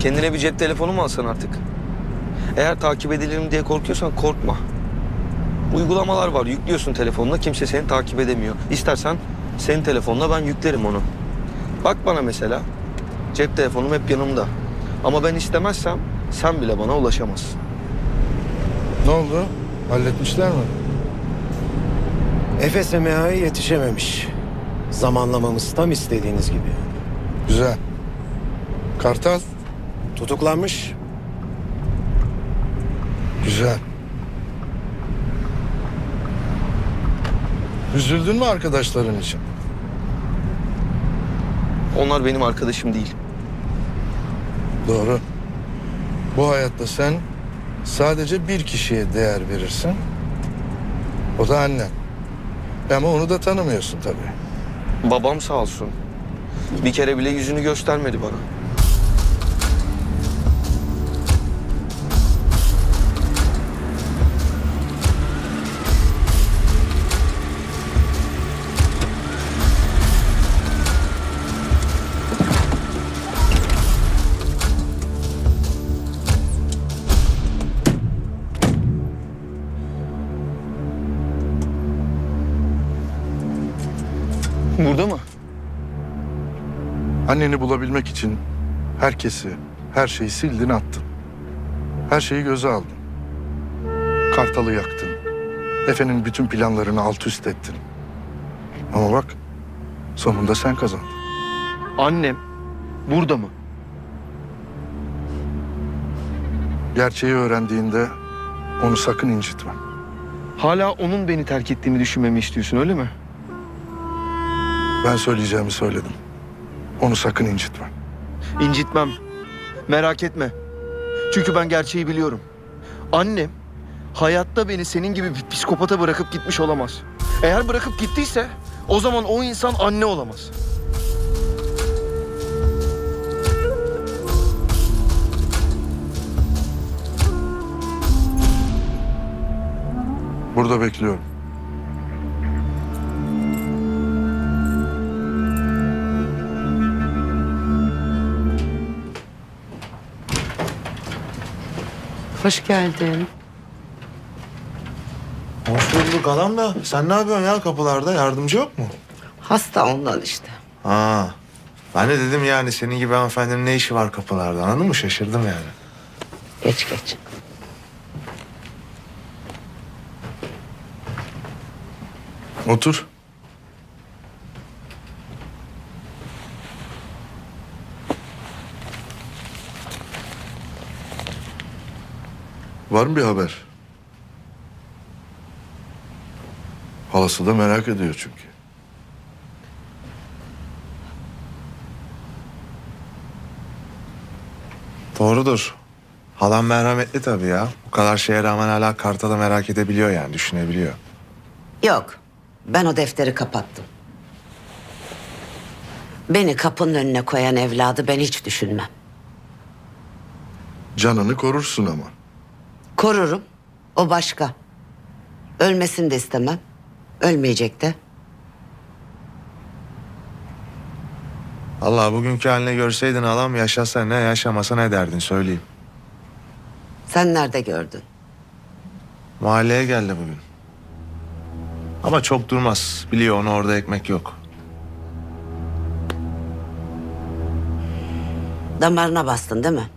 Kendine bir cep telefonu mu alsan artık? Eğer takip edilirim diye korkuyorsan korkma. Uygulamalar var. Yüklüyorsun telefonuna. Kimse seni takip edemiyor. İstersen senin telefonuna ben yüklerim onu. Bak bana mesela. Cep telefonum hep yanımda. Ama ben istemezsem sen bile bana ulaşamazsın. Ne oldu? Halletmişler mi? Efes MH'ye yetişememiş. Zamanlamamız tam istediğiniz gibi. Güzel. Kartal? Tutuklanmış. Güzel. Üzüldün mü arkadaşların için? Onlar benim arkadaşım değil. Doğru. Bu hayatta sen sadece bir kişiye değer verirsin. O da annen. Ama onu da tanımıyorsun tabii. Babam sağ olsun. Bir kere bile yüzünü göstermedi bana. Anneni bulabilmek için herkesi, her şeyi sildin attın. Her şeyi göze aldın. Kartalı yaktın. Efe'nin bütün planlarını alt üst ettin. Ama bak sonunda sen kazandın. Annem burada mı? Gerçeği öğrendiğinde onu sakın incitme. Hala onun beni terk ettiğimi düşünmemi istiyorsun öyle mi? Ben söyleyeceğimi söyledim. Onu sakın incitme. İncitmem. Merak etme. Çünkü ben gerçeği biliyorum. Annem hayatta beni senin gibi bir psikopata bırakıp gitmiş olamaz. Eğer bırakıp gittiyse o zaman o insan anne olamaz. Burada bekliyorum. Hoş geldin. Hoş bulduk adam da. Sen ne yapıyorsun ya kapılarda? Yardımcı yok mu? Hasta ondan işte. Ha. Ben de dedim yani senin gibi hanımefendinin ne işi var kapılarda anladın mı? Şaşırdım yani. Geç geç. Otur. Var mı bir haber? Halası da merak ediyor çünkü. Doğrudur. Halam merhametli tabii ya. Bu kadar şeye rağmen hala Kartal'ı merak edebiliyor yani düşünebiliyor. Yok. Ben o defteri kapattım. Beni kapının önüne koyan evladı ben hiç düşünmem. Canını korursun ama. Korurum. O başka. Ölmesini de istemem. Ölmeyecek de. Allah bugünkü haline görseydin halam yaşasa ne yaşamasa ne derdin söyleyeyim. Sen nerede gördün? Mahalleye geldi bugün. Ama çok durmaz. Biliyor onu orada ekmek yok. Damarına bastın değil mi?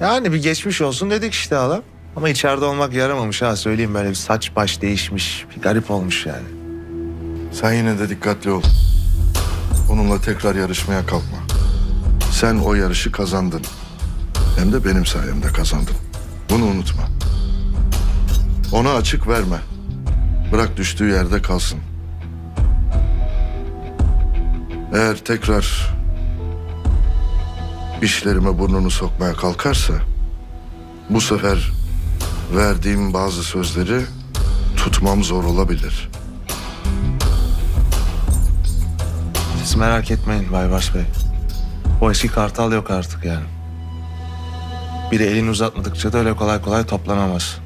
Yani bir geçmiş olsun dedik işte halam. Ama içeride olmak yaramamış ha söyleyeyim böyle bir saç baş değişmiş. Bir garip olmuş yani. Sen yine de dikkatli ol. Onunla tekrar yarışmaya kalkma. Sen o yarışı kazandın. Hem de benim sayemde kazandın. Bunu unutma. Ona açık verme. Bırak düştüğü yerde kalsın. Eğer tekrar işlerime burnunu sokmaya kalkarsa bu sefer verdiğim bazı sözleri tutmam zor olabilir. Siz merak etmeyin Baybars Bey. O eski kartal yok artık yani. Biri elini uzatmadıkça da öyle kolay kolay toplanamaz.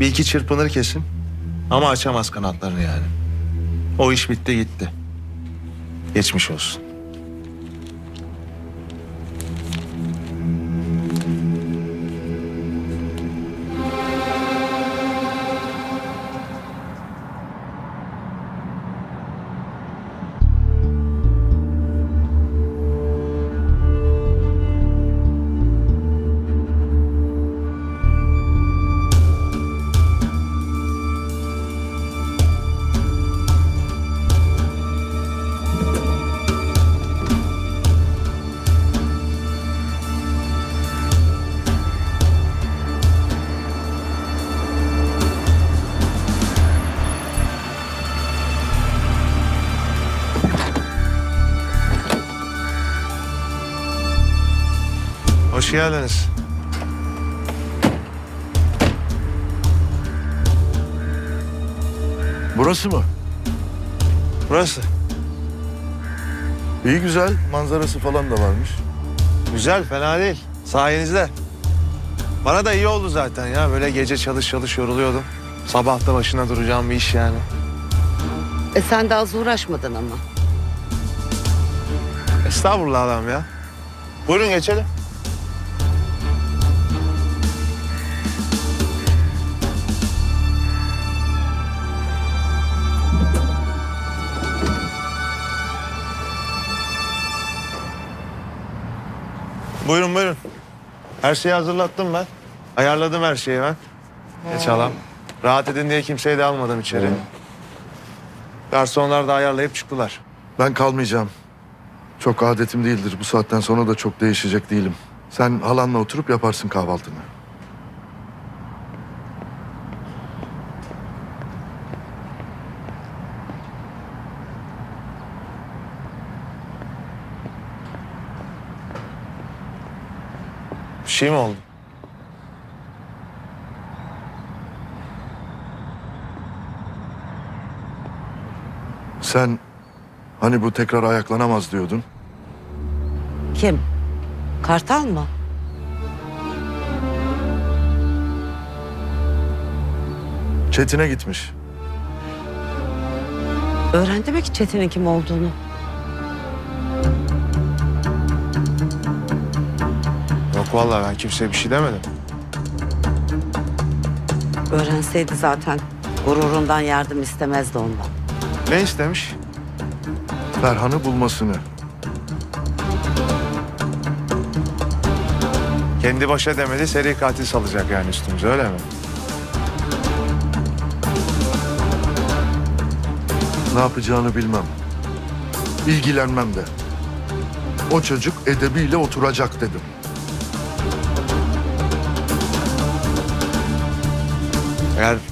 Bir iki çırpınır kesin. Ama açamaz kanatlarını yani. O iş bitti gitti. Geçmiş olsun. Hoş geldiniz. Burası mı? Burası. İyi güzel. Manzarası falan da varmış. Güzel, fena değil. Sayenizde. Bana da iyi oldu zaten ya. Böyle gece çalış çalış yoruluyordum. Sabah da başına duracağım bir iş yani. E sen de az uğraşmadın ama. Estağfurullah adam ya. Buyurun geçelim. Buyurun buyurun. Her şeyi hazırlattım ben. Ayarladım her şeyi ben. Geç halam. Rahat edin diye kimseyi de almadım içeri. Garsonlar da ayarlayıp çıktılar. Ben kalmayacağım. Çok adetim değildir. Bu saatten sonra da çok değişecek değilim. Sen halanla oturup yaparsın kahvaltını. Şey mi oldu? Sen hani bu tekrar ayaklanamaz diyordun. Kim? Kartal mı? Çetin'e gitmiş. Öğrendi mi ki Çetin'in kim olduğunu? Vallahi ben kimseye bir şey demedim. Öğrenseydi zaten gururundan yardım istemezdi ondan. Ne istemiş? Ferhan'ı bulmasını. Kendi başa demedi seri katil salacak yani üstümüze öyle mi? Ne yapacağını bilmem. İlgilenmem de. O çocuk edebiyle oturacak dedim.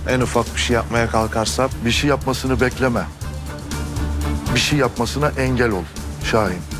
En ufak bir şey yapmaya kalkarsa Bir şey yapmasını bekleme. Bir şey yapmasına engel ol Şahin.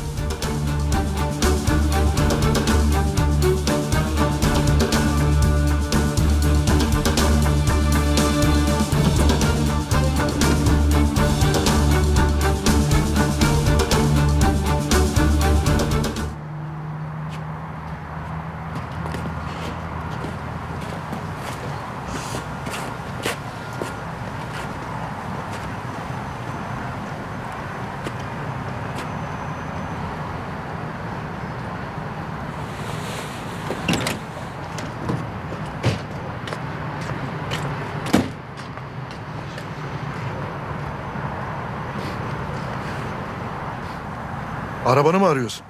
Arabanı mı arıyorsun?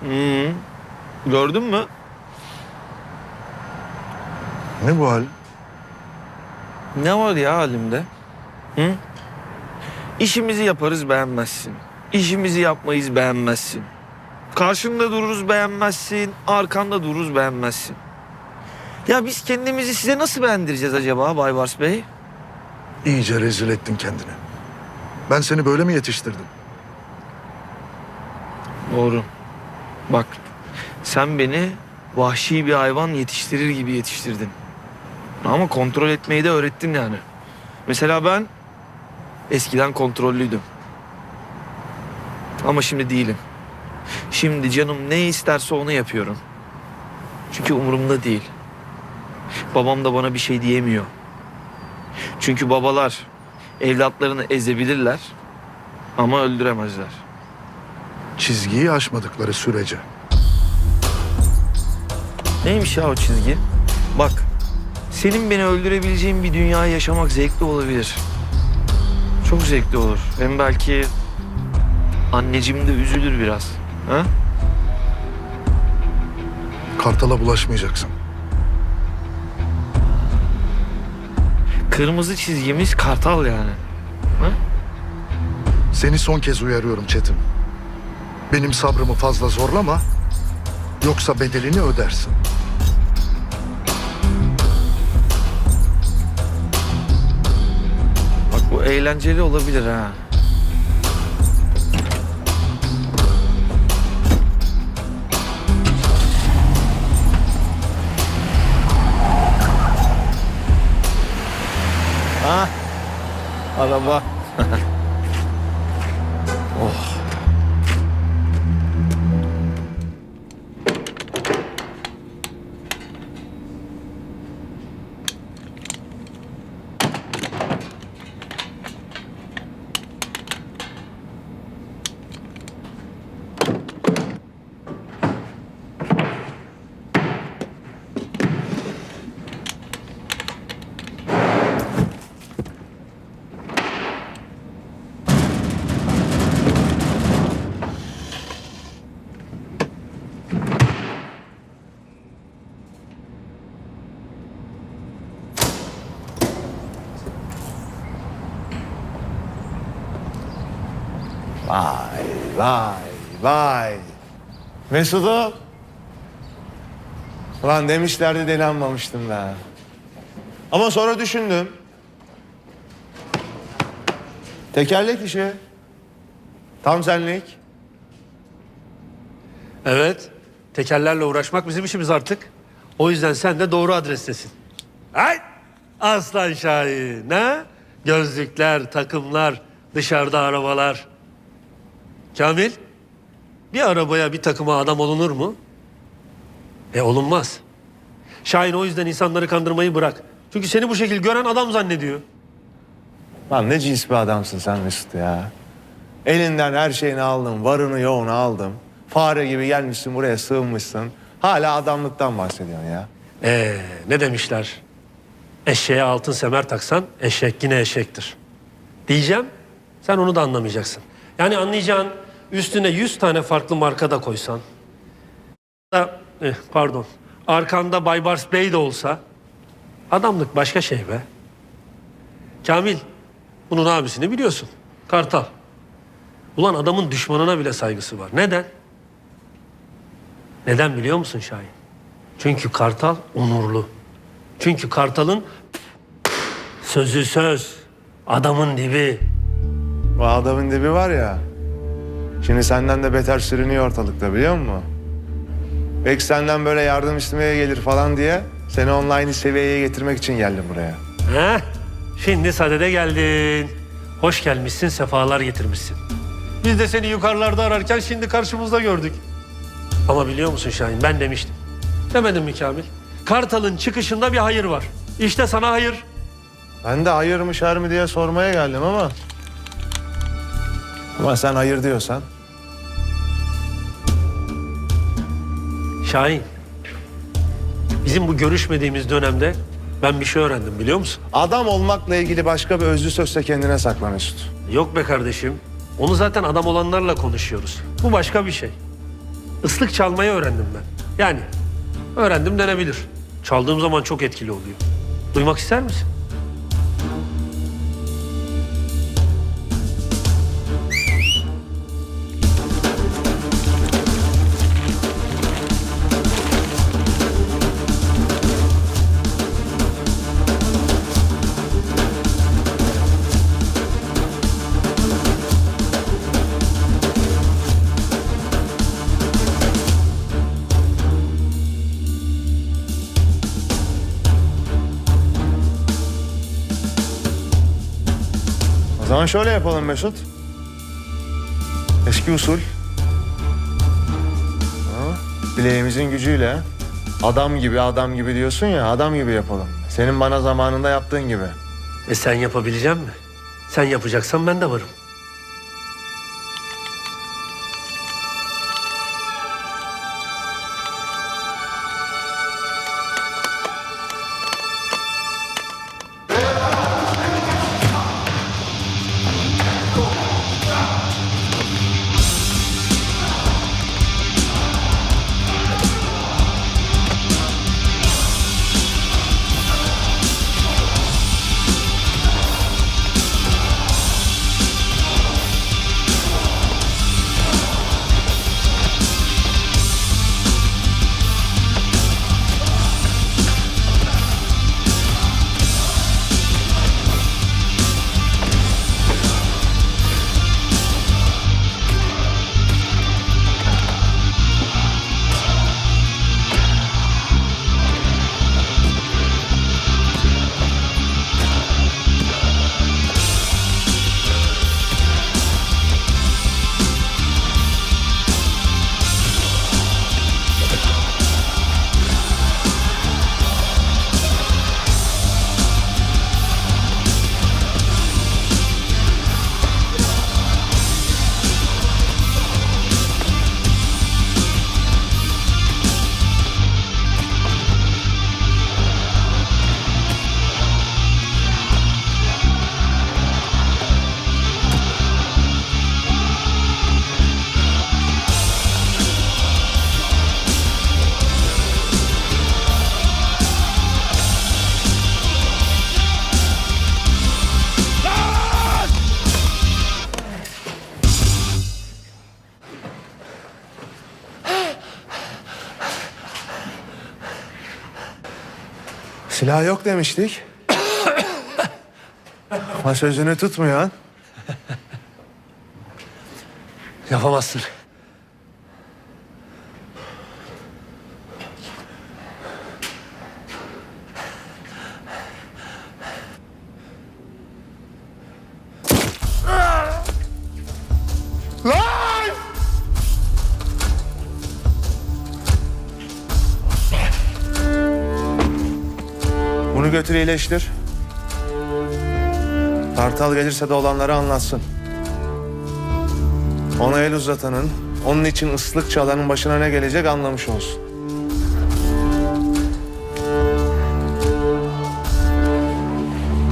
Hı. Gördün mü? Ne bu hal? Ne var ya halimde? Hı? İşimizi yaparız beğenmezsin. İşimizi yapmayız beğenmezsin. Karşında dururuz beğenmezsin. Arkanda dururuz beğenmezsin. Ya biz kendimizi size nasıl beğendireceğiz acaba Baybars Bey? İyice rezil ettin kendini. Ben seni böyle mi yetiştirdim? Doğru. Bak sen beni vahşi bir hayvan yetiştirir gibi yetiştirdin. Ama kontrol etmeyi de öğrettin yani. Mesela ben eskiden kontrollüydüm. Ama şimdi değilim. Şimdi canım ne isterse onu yapıyorum. Çünkü umurumda değil. Babam da bana bir şey diyemiyor. Çünkü babalar evlatlarını ezebilirler ama öldüremezler. Çizgiyi aşmadıkları sürece. Neymiş ya o çizgi? Bak, senin beni öldürebileceğin bir dünyayı yaşamak zevkli olabilir. Çok zevkli olur. Hem belki anneciğim de üzülür biraz. Ha? Kartala bulaşmayacaksın. Kırmızı çizgimiz kartal yani. Seni son kez uyarıyorum Çetin. Benim sabrımı fazla zorlama. Yoksa bedelini ödersin. Bak bu eğlenceli olabilir ha. Ha? Araba. oh. Vay vay vay. Mesut'um. Ulan demişlerdi de inanmamıştım ben. Ama sonra düşündüm. Tekerlek işi. Tam senlik. Evet. Tekerlerle uğraşmak bizim işimiz artık. O yüzden sen de doğru adrestesin. Ay! Aslan Şahin. Ha? Gözlükler, takımlar, dışarıda arabalar. Kamil, bir arabaya bir takıma adam olunur mu? E olunmaz. Şahin o yüzden insanları kandırmayı bırak. Çünkü seni bu şekil gören adam zannediyor. Lan ne cins bir adamsın sen Mesut ya. Elinden her şeyini aldım, varını yoğunu aldım. Fare gibi gelmişsin buraya sığınmışsın. Hala adamlıktan bahsediyorsun ya. Ee, ne demişler? Eşeğe altın semer taksan eşek yine eşektir. Diyeceğim, sen onu da anlamayacaksın. Yani anlayacağın üstüne yüz tane farklı marka da koysan. Da, eh, pardon, arkanda Baybars Bey de olsa adamlık başka şey be. Kamil, bunun abisini biliyorsun. Kartal. Ulan adamın düşmanına bile saygısı var. Neden? Neden biliyor musun Şahin? Çünkü Kartal onurlu. Çünkü Kartal'ın sözü söz, adamın dibi. O adamın dibi var ya. Şimdi senden de beter sürünüyor ortalıkta biliyor musun? Belki senden böyle yardım istemeye gelir falan diye seni online seviyeye getirmek için geldim buraya. Heh, şimdi sadede geldin. Hoş gelmişsin, sefalar getirmişsin. Biz de seni yukarılarda ararken şimdi karşımızda gördük. Ama biliyor musun Şahin, ben demiştim. Demedim mi Kamil? Kartal'ın çıkışında bir hayır var. İşte sana hayır. Ben de hayır mı şer mi diye sormaya geldim ama... Ama sen hayır diyorsan... Şahin, bizim bu görüşmediğimiz dönemde ben bir şey öğrendim biliyor musun? Adam olmakla ilgili başka bir özlü sözse kendine sakla Mesut. Yok be kardeşim. Onu zaten adam olanlarla konuşuyoruz. Bu başka bir şey. Islık çalmayı öğrendim ben. Yani öğrendim denebilir. Çaldığım zaman çok etkili oluyor. Duymak ister misin? Zaman şöyle yapalım Mesut. Eski usul. Ha, bileğimizin gücüyle adam gibi adam gibi diyorsun ya adam gibi yapalım. Senin bana zamanında yaptığın gibi. E sen yapabilecek mi? Sen yapacaksan ben de varım. Silah yok demiştik. Ama sözünü tutmuyor. Yapamazsın. İyileştir. Kartal gelirse de olanları anlatsın. Ona el uzatanın, onun için ıslık çalanın başına ne gelecek anlamış olsun.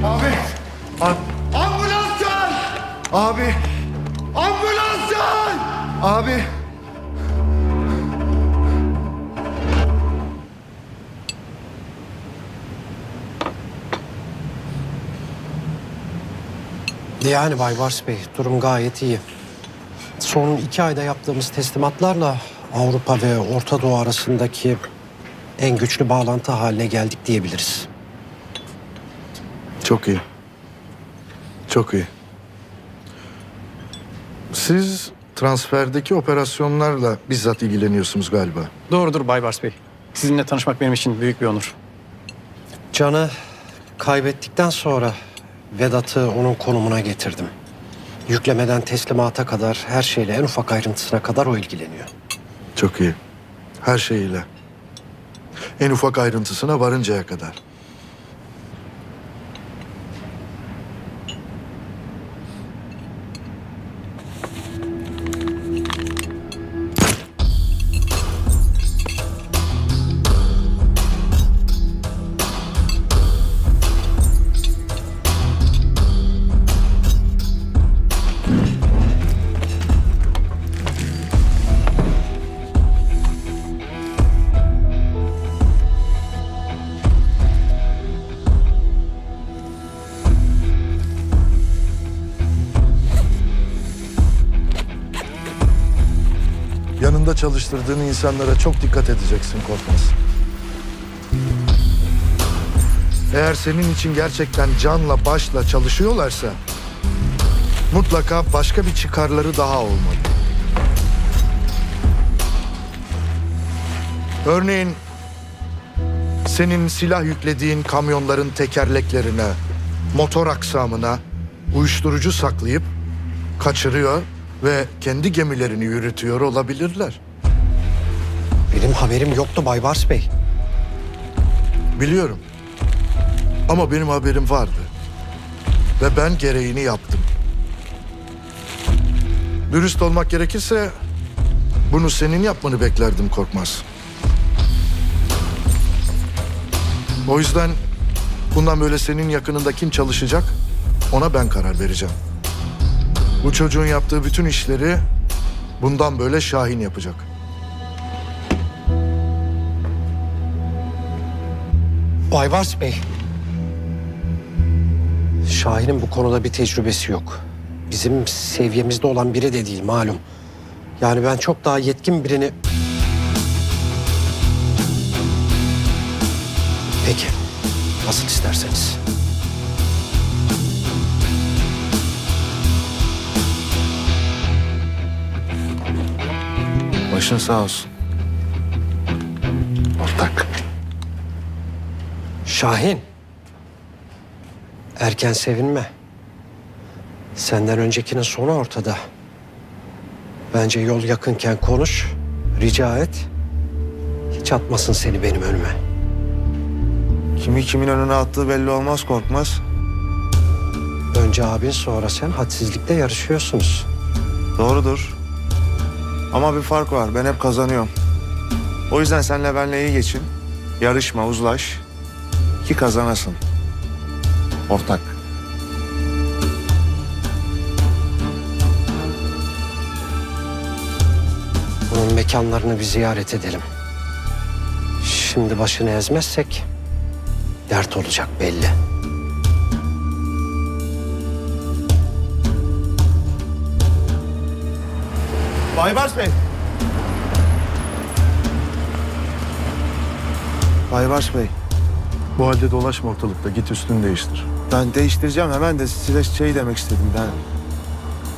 Abi! Ambulans gel! Abi! Yani Bay Bars Bey durum gayet iyi. Son iki ayda yaptığımız teslimatlarla Avrupa ve Orta Doğu arasındaki en güçlü bağlantı haline geldik diyebiliriz. Çok iyi. Çok iyi. Siz transferdeki operasyonlarla bizzat ilgileniyorsunuz galiba. Doğrudur Bay Bars Bey. Sizinle tanışmak benim için büyük bir onur. Can'ı kaybettikten sonra Vedat'ı onun konumuna getirdim. Yüklemeden teslimata kadar her şeyle en ufak ayrıntısına kadar o ilgileniyor. Çok iyi. Her şeyiyle. En ufak ayrıntısına varıncaya kadar. Çalıştırdığın insanlara çok dikkat edeceksin Korkmaz. Eğer senin için gerçekten canla başla çalışıyorlarsa mutlaka başka bir çıkarları daha olmalı. Örneğin senin silah yüklediğin kamyonların tekerleklerine, motor aksamına uyuşturucu saklayıp kaçırıyor ve kendi gemilerini yürütüyor olabilirler. Benim haberim yoktu Bay Bars Bey. Biliyorum. Ama benim haberim vardı. Ve ben gereğini yaptım. Dürüst olmak gerekirse bunu senin yapmanı beklerdim Korkmaz. O yüzden bundan böyle senin yakınında kim çalışacak ona ben karar vereceğim. Bu çocuğun yaptığı bütün işleri bundan böyle Şahin yapacak. Bay Bars Bey. Şahin'in bu konuda bir tecrübesi yok. Bizim seviyemizde olan biri de değil malum. Yani ben çok daha yetkin birini... Peki. Nasıl isterseniz. Başın sağ olsun. Şahin. Erken sevinme. Senden öncekinin sonu ortada. Bence yol yakınken konuş, rica et. Hiç atmasın seni benim önüme. Kimi kimin önüne attığı belli olmaz korkmaz. Önce abin sonra sen hadsizlikte yarışıyorsunuz. Doğrudur. Ama bir fark var. Ben hep kazanıyorum. O yüzden senle benle iyi geçin. Yarışma, uzlaş. Ki kazanasın. Ortak. Bunun mekanlarını bir ziyaret edelim. Şimdi başını ezmezsek dert olacak belli. Baybars Bey. Baybars Bey. Bu halde dolaşma ortalıkta. Git üstünü değiştir. Ben değiştireceğim hemen de size şey demek istedim. Ben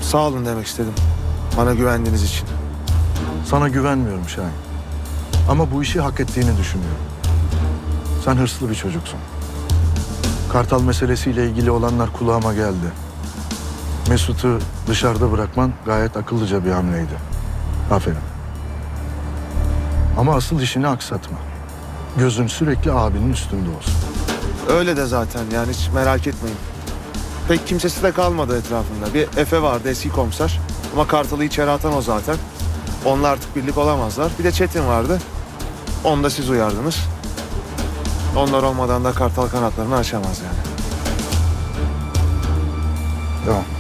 sağ olun demek istedim. Bana güvendiğiniz için. Sana güvenmiyorum Şahin. Ama bu işi hak ettiğini düşünüyorum. Sen hırslı bir çocuksun. Kartal meselesiyle ilgili olanlar kulağıma geldi. Mesut'u dışarıda bırakman gayet akıllıca bir hamleydi. Aferin. Ama asıl işini aksatma. Gözün sürekli abinin üstünde olsun. Öyle de zaten yani hiç merak etmeyin. Pek kimsesi de kalmadı etrafında. Bir Efe vardı eski komiser. Ama Kartal'ı içeri atan o zaten. Onlar artık birlik olamazlar. Bir de Çetin vardı. Onu da siz uyardınız. Onlar olmadan da Kartal kanatlarını açamaz yani. Tamam.